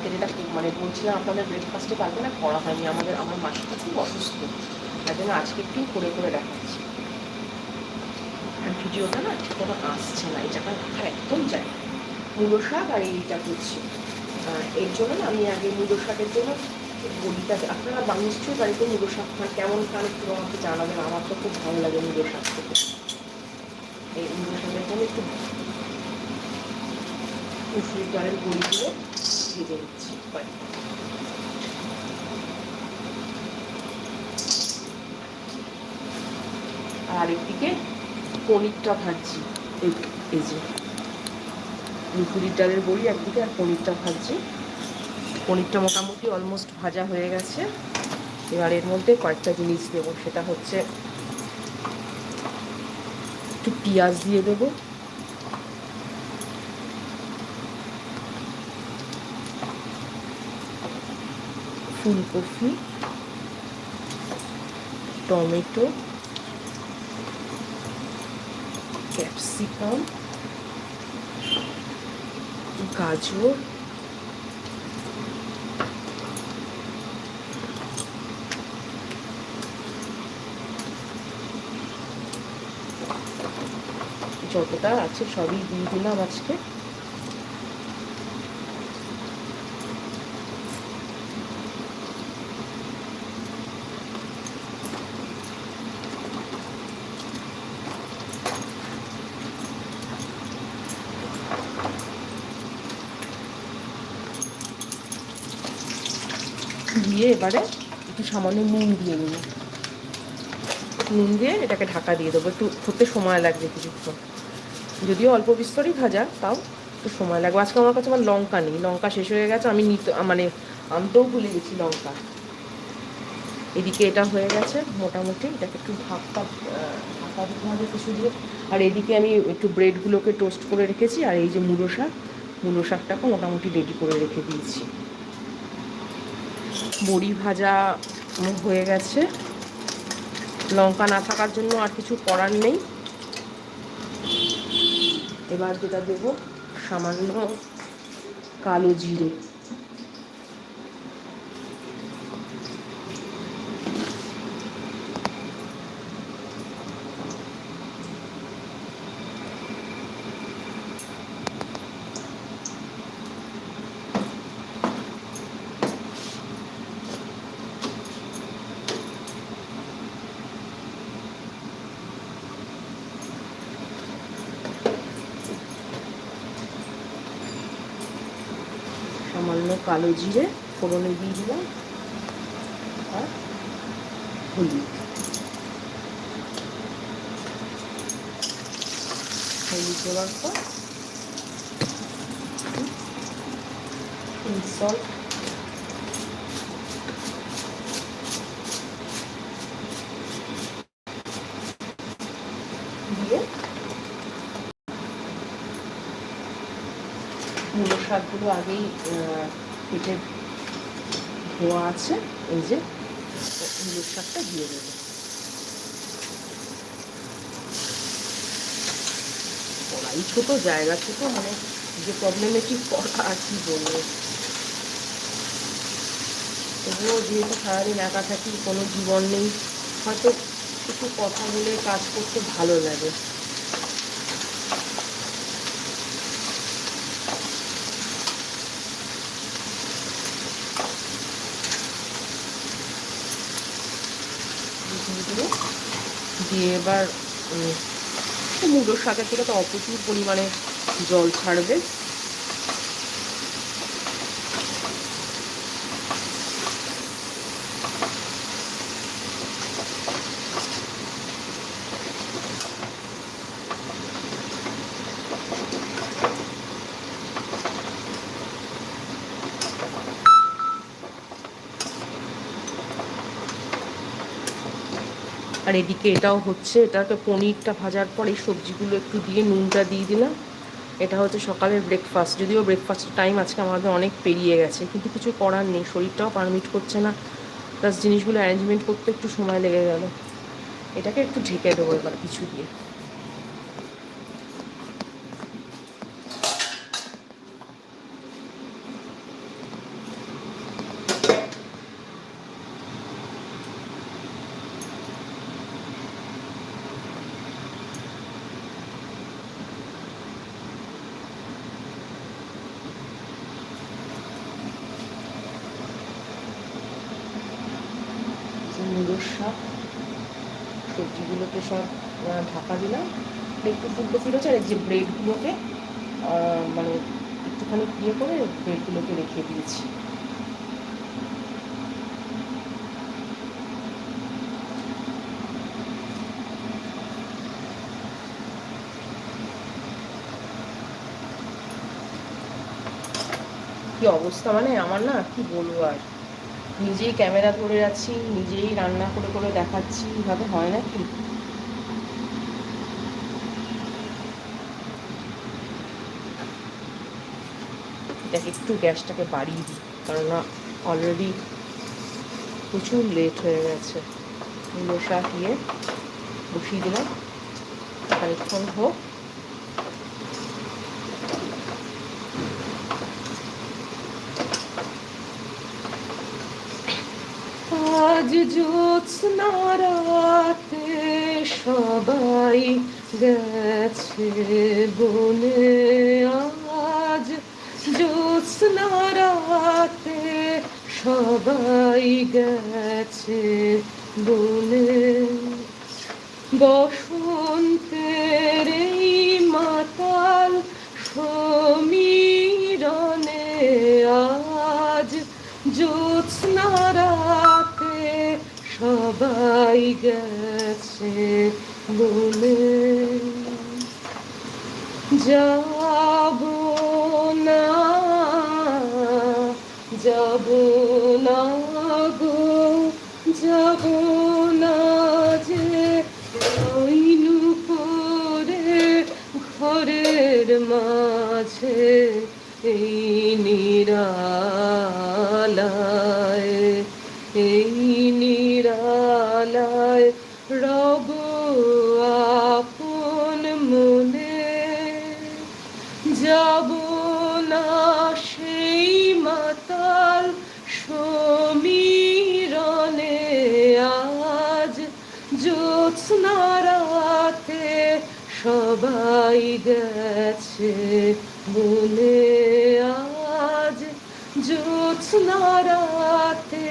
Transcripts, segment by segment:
কালকে যেটা মানে বলছিলাম আপনাদের ব্রেকফাস্টে কালকে না করা হয়নি। আমাদের, আমার মাসিটা খুব অসুস্থ। তার জন্য আজকে একটু করে করে দেখাচ্ছি। আর ভিডিওটা না ঠিক মতো আসছে না। এই জায়গায় রাখার একদম যায় মূলো শাক আর এইটা করছি এর জন্য না আমি আগে মূলো শাকের জন্য বড়িটা আপনারা নিশ্চয়ই বাড়িতে মূলো শাক খান, কেমন খান একটু আমাকে জানাবেন। আমার তো খুব ভালো লাগে মূলো শাক খেতে। এই মূলো শাকের জন্য একটু মুসুরির ডালের বড়িগুলো নিচ্ছি আর আরেকদিকে পনিরটা ভাজছি এই যে মুসুরির ডালের বড়ি একদিকে আর পনিরটা ভাজছি পনিরটা মোটামুটি অলমোস্ট ভাজা হয়ে গেছে এবার এর মধ্যে কয়েকটা জিনিস দেবো সেটা হচ্ছে একটু পেঁয়াজ দিয়ে দেবো ফুলকপি টমেটো ক্যাপসিকাম গাজর যতটা আছে সবই দিয়ে দিলাম আজকে। দিয়ে এবারে একটু সামান্য নুন দিয়ে দেবো। নুন দিয়ে এটাকে ঢাকা দিয়ে দেবো। একটু হতে সময় লাগবে কিছুক্ষণ। যদিও অল্প বিস্তরই ভাজা, তাও একটু সময় লাগবে। আজকে আমার কাছে আমার লঙ্কা নেই। লঙ্কা শেষ হয়ে গেছে, আমি নিতে মানে আনতেও ভুলে গেছি লঙ্কা। এদিকে এটা হয়ে গেছে মোটামুটি। এটাকে একটু ঢাকা ঢাকা দিতে হবে কিছু দিয়ে। আর এদিকে আমি একটু ব্রেডগুলোকে টোস্ট করে রেখেছি। আর এই যে মুলো শাক মুলো শাকটাকে মোটামুটি রেডি করে রেখে দিয়েছি। বড়ি ভাজা হয়ে গেছে। লঙ্কা না থাকার জন্য আর কিছু করার নেই। এবার যেটা দেব সামান্য কালো জিরে। সামান্য কালো জিরে ফোড়নে দিয়ে দিলাম আর হলুদ। হলুদ দেওয়ার পর সল্ট দিয়ে মূলো শাকগুলো আগেই কেটে ধোয়া আছে। এই যে মূলো শাকটা দিয়ে দেবো। কড়াই ছোট, জায়গা ছোট মানে যে প্রবলেমে কি করা, আর কি বলব? তবুও যেহেতু সারাদিন একা থাকি, কোনো জীবন নেই, হয়তো কিছু কথা বলে কাজ করতে ভালো লাগে দিয়ে দিয়ে এবার মুড়োর শাকের থেকে তো অপ্রচুর পরিমাণে জল ছাড়বে। আর এদিকে এটাও হচ্ছে, এটাকে পনিরটা ভাজার পর এই সবজিগুলো একটু দিয়ে নুনটা দিয়ে দিলাম। এটা হচ্ছে সকালের ব্রেকফাস্ট যদিও ব্রেকফাস্টের টাইম আজকে আমাদের অনেক পেরিয়ে গেছে, কিন্তু কিছু করার নেই, শরীরটাও পারমিট করছে না। প্লাস জিনিসগুলো অ্যারেঞ্জমেন্ট করতে একটু সময় লেগে গেল। এটাকে একটু ঢেকে দেবো এবার কিছু দিয়ে। শাক সবজিগুলোকে সব ঢাকা দিলাম। একটু ফুলকো ফিরেছে আর যে ব্রেডগুলোকে মানে একটুখানি ইয়ে করে ব্রেডগুলোকে রেখে দিয়েছি। কি অবস্থা মানে আমার না, কি বলব আর? নিজেই ক্যামেরা ধরে আছি, নিজেই রান্না করে করে দেখাচ্ছি, এভাবে হয় না কি এটাকে একটু গ্যাসটাকে বাড়িয়ে দিই, কেননা অলরেডি প্রচুর লেট হয়ে গেছে। মূলো শাক দিয়ে বসিয়ে দিলাম। খানিক্ষণ হোক। আজ জ্যোৎস্না সবাই গেছে বনে আজ জ্যোৎস্না সবাই গেছে বনে বসন্তের সবাই গেছে বলে। যাব না যাব না গো, যাব না যে রইনু করে ঘরের মাঝে এই যাব না সেই মাতাল সমীরণে আজ। জ্যোৎস্না রাতে সবাই গেছে বলে আজ। জ্যোৎস্না রাতে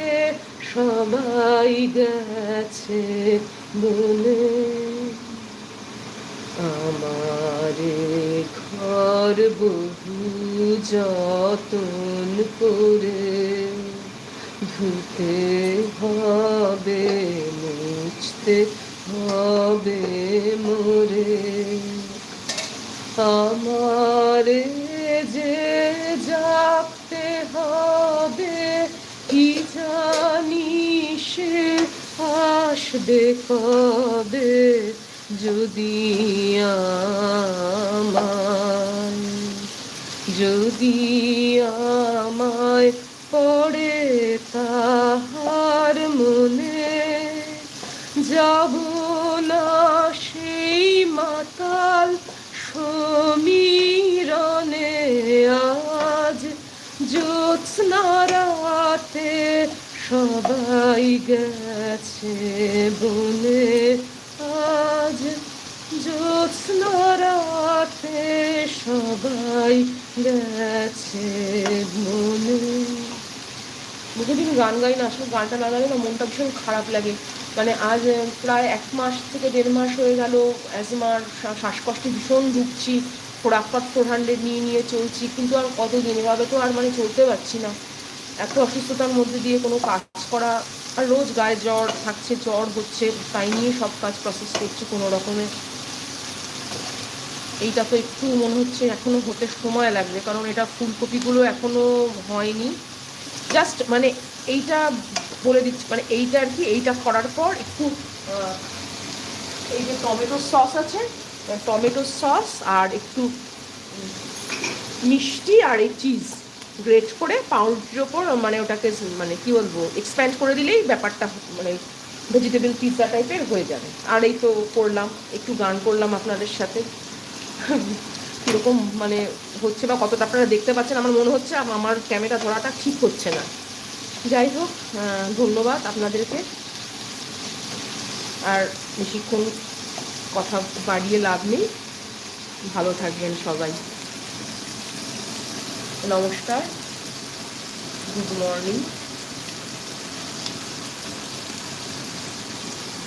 সবাই গেছে বলে। আমারে ঘর বহু যতন করে ধুতে হবে, মুছতে হবে মোরে। আমারে যে জাগতে হবে, কি জানি সে আসবে কবে? যদি আমায় যদি আমায় পড়ে তাহার মনে, যাব না সেই মাতাল সমীরণে আজ। জ্যোৎস্না রাতে সবাই গেছে বনে, আজ জ্যোৎস্না রাতে সবাই গেছে বনে মুখে দিন গান গাই না, আসলে গানটা না গাইলে না মনটা ভীষণ খারাপ লাগে। মানে আজ প্রায় এক মাস থেকে দেড় মাস হয়ে গেল অ্যাজমার শ্বাসকষ্টে ভীষণ ভুগছি ফোরাক্কাত ফোর হান্ড্রেড নিয়ে নিয়ে চলছি, কিন্তু আর কতদিন? এভাবে তো আর মানে চলতে পারছি না। এত অসুস্থতার মধ্যে দিয়ে কোনো কাজ করা, আর রোজ গায়ে জ্বর থাকছে, জ্বর হচ্ছে, তাই নিয়ে সব কাজ প্রসেস করছি কোনো রকমে। এইটা তো একটু মনে হচ্ছে এখনও হতে সময় লাগবে, কারণ এটা ফুলকপিগুলো এখনও হয়নি। জাস্ট মানে এইটা বলে দিচ্ছি মানে এইটা আর কি, এইটা করার পর একটু এই যে টমেটো সস আছে টমেটো সস আর একটু মিষ্টি আর এই চিজ গ্রেট করে পাউরুটির ওপর মানে ওটাকে মানে কি বলব এক্সপ্যান্ড করে দিলেই ব্যাপারটা মানে ভেজিটেবল পিৎজা টাইপের হয়ে যাবে। আর এই তো করলাম, একটু গান করলাম আপনাদের সাথে। কীরকম মানে হচ্ছে বা কতটা আপনারা দেখতে পাচ্ছেন, আমার মনে হচ্ছে আমার ক্যামেরা ধরাটা ঠিক হচ্ছে না। যাই হোক ধন্যবাদ আপনাদেরকে। আর বেশিক্ষণ কথা বাড়িয়ে লাভ নেই। ভালো থাকবেন সবাই। নমস্কার। Good morning.